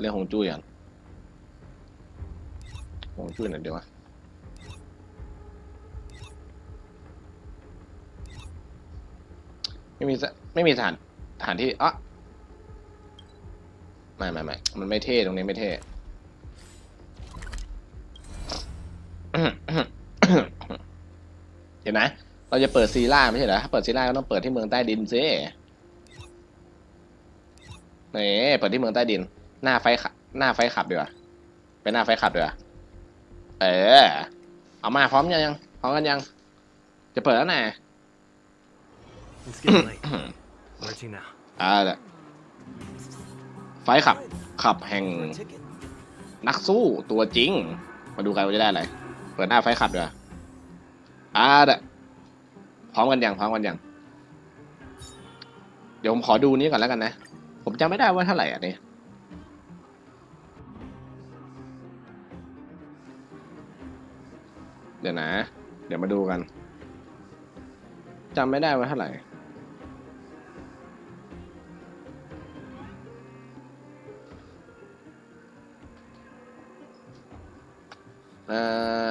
เรื่องของจุ้ยก่อนของจุ้ยหน่อยเดี๋ยววะไม่มีสไม่มีสถานสถานที่อะไม่ไม่ไม่มันไม่เท่ตรงนี้ไม่เท่เห็นไหมเราจะเปิดซีล่าไม่ใช่เหรอถ้าเปิดซีล่าก็ต้องเปิดที่เมืองใต้ดินซิเนี่เปิดที่เมืองใต้ดิน หน้าไฟขับหน้าไฟขับดีกว่าเป็นหน้าไฟขับดีกว่าเออ เอามาพร้อมยังพร้อมกันยัง จะเปิดแล้วนะ It's getting late. Where to now? อ่าละไฟขับ ขับแห่ง For a ticket. นักสู้ตัวจริง มาดูกันว่าจะได้อะไร เปิดหน้าไฟขับดีกว่าอ่าละพร้อมกันยังพร้อมกันยังเดี๋ยวผมขอดูนี้ก่อนแล้วกันนะ ผมจำไม่ได้ว่าเท่าไหร่อะนี่ เดี๋ยวนะ เดี๋ยวมาดูกันจำไม่ได้ว่าเท่าไหร่เอ่อ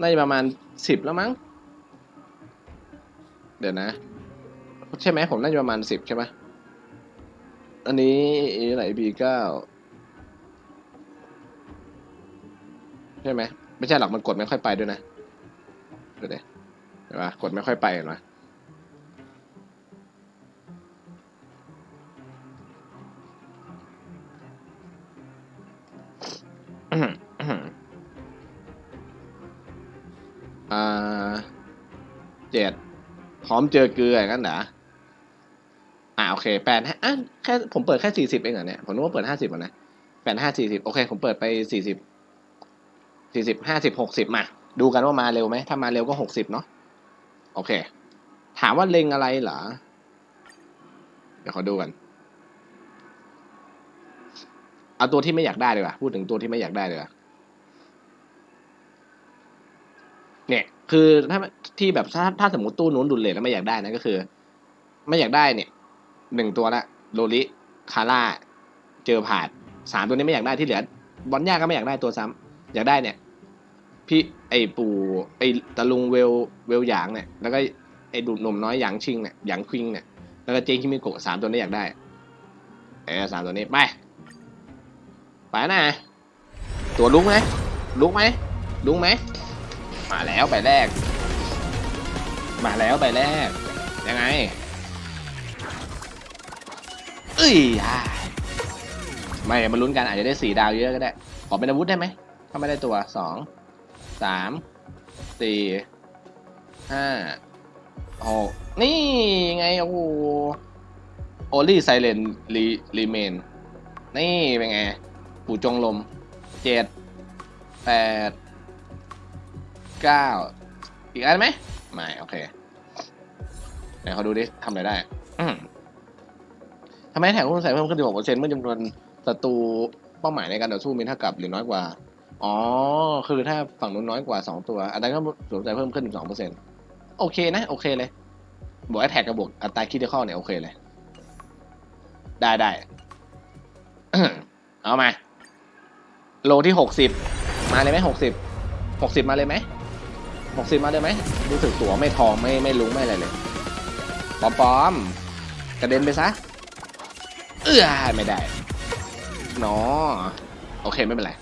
น่าจะประมาณสิบแล้วมั้ง เดี๋ยวนะ ใช่ไหมผมน่าจะประมาณสิบใช่ไหมอันนี้ไหนบีเก้าใช่ไหม ไม่ใช่หรอกมันกดไม่ค่อยไปด้วยนะเดี๋ยวดิเห็นปะกดไม่ค่อยไปเห็นปะอื้อหืออื้อหืออ่าเจ็ดพร้อมเจอเกลืออย่างนั้นเหรออ่าโอเคแปดอะแค่ผมเปิดแค่สี่สิบเองเหรอเนี่ยผมนึกว่าเปิดห้าสิบอะนะแปดห้าสี่สิบโอเค ผมเปิดไปสี่สิบ สี่สิบห้าสิบหกสิบมา ดูกันว่ามาเร็วไหมถ้ามาเร็วก็หกสิบเนาะโอเค ถามว่าเล็งอะไรเหรอ เดี๋ยวขอดูกัน เอาตัวที่ไม่อยากได้ดีกว่าพูดถึงตัวที่ไม่อยากได้ดีกว่าเนี่ย คือถ้าที่แบบถ้าถ้าสมมติตู้นู้นดุลเลทแล้วไม่อยากได้นะก็คือ ไม่อยากได้เนี่ยหนึ่งตัวละโลลิคาร่าเจอผาดสามตัวนี้ไม่อยากได้ที่เหลือบอลย่าก็ไม่อยากได้ตัวซ้ำ อยากได้เนี่ย พี่ไอปู่ไอตะลุงเวลเวลหยางเนี่ย แล้วก็ไอดูดหนุ่มน้อยหยางชิงเนี่ยหยางควิงเนี่ยแล้วก็เจงคิมิโกะสามตัวนี้อยากได้เออสามตัวนี้ไปไปนะตัวลุกไหมลุกไหมลุกไหมมาแล้วใบแรก มาแล้วใบแรก ยังไงเอ้ยไม่มาลุ้นกันอาจจะได้สี่ดาวเยอะก็ได้ ขอเป็นอาวุธได้ไหม ถ้าไม่ได้ตัวสองสามสี่ห้าหกนี่ไง โอ้โหโอลี่ไซเลนรีรีเมน นี่เป็นไง ปู่จงลมเจ็ดแปดเก้าอีกอันไหมไม่ โอเค ไหนเขาดูดิทำอะไรได้ทำไมแถวคุณใส่เพิ่มขึ้น16%เมื่อจำนวนศัตรูเป้าหมายในการต่อสู้มีเท่ากับหรือน้อยกว่า อ๋อ คือถ้าฝั่งนู้นน้อยกว่า 2 ตัวอันนั้นก็สวมใส่เพิ่มขึ้น 2%โอเคนะ โอเคเลย บวกแอทแทกกับบวกอัตราคิดที่ข้อเนี่ยโอเคเลย ได้ได้ เอามา โลที่ 60 มาเลยไหม60 60มาเลยไหม60มาเลยไหมรู้สึกตัวไม่ทองไม่ไม่ลุ้งไม่อะไรเลยปอมปอมกระเด็นไปซะ เอื้อไม่ได้เนาะโอเคไม่เป็นไร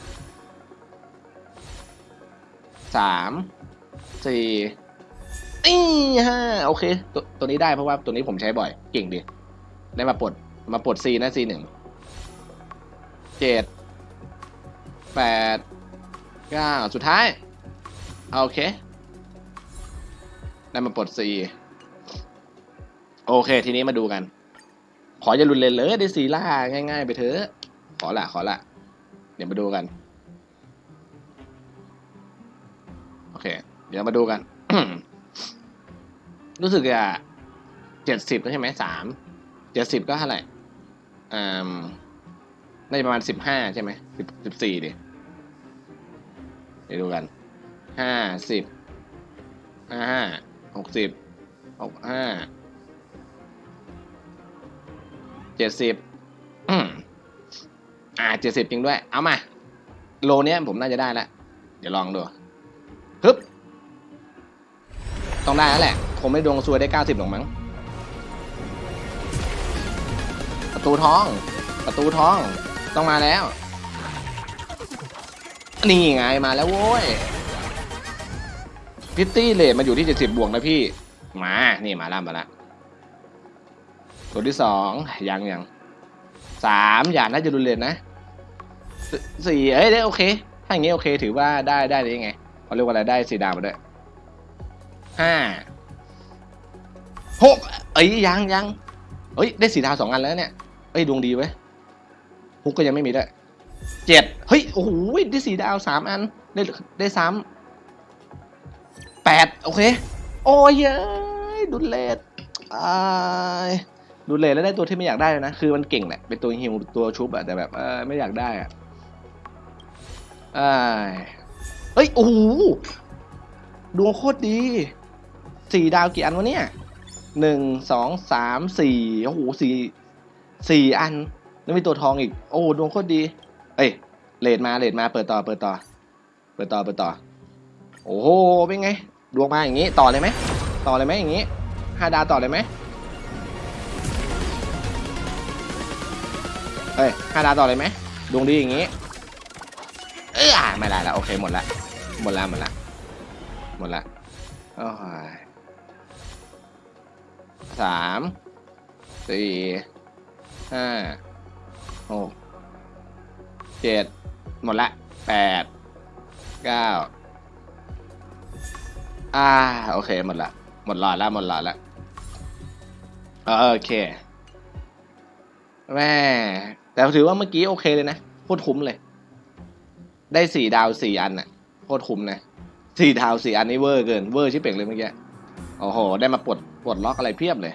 สามสี่อีห้าโอเคตัวตัวนี้ได้เพราะว่าตัวนี้ผมใช้บ่อย เก่งดี ได้มาปลดมาปลดซีนะซีหนึ่งเจ็ดแปดเก้าสุดท้ายโอเค ได้มาปลดซีโอเค ทีนี้มาดูกัน ขออย่ารุนเลนเลยได้ซีล่าง่าย ๆ ไปเถอะ ขอละขอละเดี๋ยวมาดูกัน เค เดี๋ยวมาดูกัน รู้สึกจะเจ็ดสิบใช่ไหมสามเจ็ดสิบก็เท่าไหร่อ่าน่าจะประมาณสิบห้าใช่ไหมสิบสิบสี่ดิเดี๋ยวดูกันห้าสิบห้าห้าหกสิบหกห้าเจ็ดสิบอ่าเจ็ดสิบจริงด้วย เอามา โลเนี้ยผมน่าจะได้แล้ว เดี๋ยวลองดู ต้องได้แล้วแหละ คงไม่ดวงซวยได้เก้าสิบหรอกมั้ง ประตูท้อง ประตูท้อง ต้องมาแล้ว นี่ไงมาแล้วโว้ย พิตตี้เลทมาอยู่ที่เจ็ดสิบบวกนะพี่ มา นี่มาล้วมาล้วตัวที่สองยังยังสามอย่าน่าจะรุนแรงนะสสี่เอ้ยได้โอเค ถ้าอย่างงี้โอเค ถือว่าได้ได้ได้ยังไงเขาเรียกว่าอะไรได้สีดาวมาด้วย ห้าหกเอ้ยยังยังเอ้ยได้สีดาวสองอันแล้วเนี่ยเอ้ยดวงดีเว้ยฮุกก็ยังไม่มีด้วยเจ็ดเฮ้ยโอ้โหได้สีดาวสามอันได้ได้ซ้ำแปดโอเค โอ้ยเย้ดุลเลดอ่าดุเลดแล้วได้ตัวที่ไม่อยากได้เลยนะ คือมันเก่งแหละ เป็นตัวฮิวตัวชุบอะแต่แบบเออไม่อยากได้อะอ่ายเฮ้ย โอ้โหดวงโคตรดี สี่ดาวกี่อันวะเนี่ยหนึ่งสองสามสี่โอ้โหสี่สี่อัน แล้วมีตัวทองอีก โอ้ดวงโคตรดี เอ้ยเลดมาเลดมาเปิดต่อเปิดต่อ เปิดต่อเปิดต่อ โอ้โหเป็นไง ดวงมาอย่างนี้ต่อเลยไหมต่อเลยไหมอย่างนี้ห้าดาวต่อเลยไหมเอ้ยห้าดาวต่อเลยไหมดวงดีอย่างนี้ เอ้ยอะไม่ได้แล้วโอเคหมดละหมดละหมดละหมดละโอ้ย สามสี่ห้าหกเจ็ดหมดละแปดเก้าอ่าโอเคหมดละ หมดหลอดล้วหมดหลอดล้วเออโอเคแม่แต่ถือว่าเมื่อกี้โอเคเลยนะโคตรคุ้มเลย ได้สี่ดาวสี่อันน่ะโคตรคุ้มนะสี่ดาวสี่อันนี่เวอร์เกินเวอร์ชิเป่งเลยเมื่อกี้ โอ้โห ได้มาปลดปลดล็อกอะไรเพียบเลย